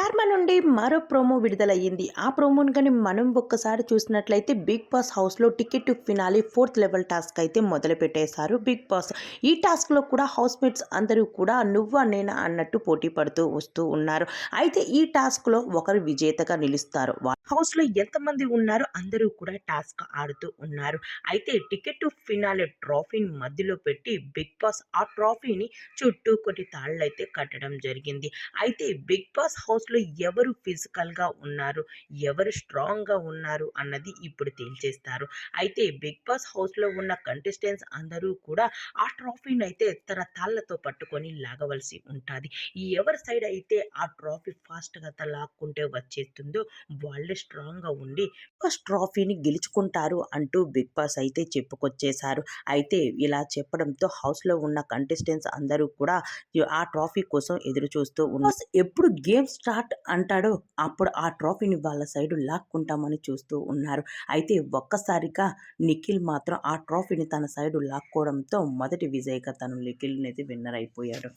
స్టార్మా నుండి మరో ప్రోమో విడుదలయ్యింది. ఆ ప్రోమోని కానీ మనం ఒక్కసారి చూసినట్లయితే బిగ్ బాస్ హౌస్లో ticket to finale fourth level task అయితే మొదలు పెట్టేశారు బిగ్ బాస్. ఈ టాస్క్లో కూడా హౌస్మేట్స్ అందరూ కూడా నువ్వా నేనా అన్నట్టు పోటీ పడుతూ వస్తూ ఉన్నారు. అయితే ఈ టాస్క్లో ఒకరు విజేతగా నిలుస్తారు. హౌస్లో ఎంతమంది ఉన్నారో అందరూ కూడా టాస్క్ ఆడుతూ ఉన్నారు. అయితే టికెట్ టు ఫినాలి ట్రోఫీని మధ్యలో పెట్టి బిగ్ బాస్ ఆ ట్రోఫీని చుట్టూ కొన్ని తాళ్ళు అయితే కట్టడం జరిగింది. అయితే బిగ్ బాస్ హౌస్ హౌస్లో ఎవరు ఫిజికల్గా ఉన్నారు? ఎవరు స్ట్రాంగ్గా ఉన్నారు? అన్నది ఇప్పుడు తేల్చేస్తారు. అయితే బిగ్ బాస్ హౌస్లో ఉన్న కంటెస్టెంట్స్ అందరూ కూడా ఆ ట్రోఫీని అయితే తన తాళ్ళతో పట్టుకొని లాగవలసి ఉంటుంది. ఎవరి సైడ్ అయితే ఆ ట్రోఫీ ఫాస్ట్గా లాక్కుంటే వచ్చేస్తుందో వాళ్ళే స్ట్రాంగ్గా ఉండి ఫస్ట్ ట్రోఫీని గెలుచుకుంటారు అంటూ బిగ్ బాస్ అయితే చెప్పుకొచ్చేశారు. అయితే ఇలా చెప్పడంతో హౌస్లో ఉన్న కంటెస్టెంట్స్ అందరూ కూడా ఆ ట్రోఫీ కోసం ఎదురు చూస్తూ ఉన్నారు ఎప్పుడు గేమ్ స్టార్ట్ అంటాడో అప్పుడు ఆ ట్రోఫీని వాళ్ళ సైడు లాక్కుంటామని చూస్తూ ఉన్నారు. అయితే ఒక్కసారిగా నిఖిల్ మాత్రం ఆ ట్రోఫీని తన సైడు లాక్కోవడంతో మొదటి విజయ్గా తను నిఖిల్ అనేది విన్నర్ అయిపోయాడు.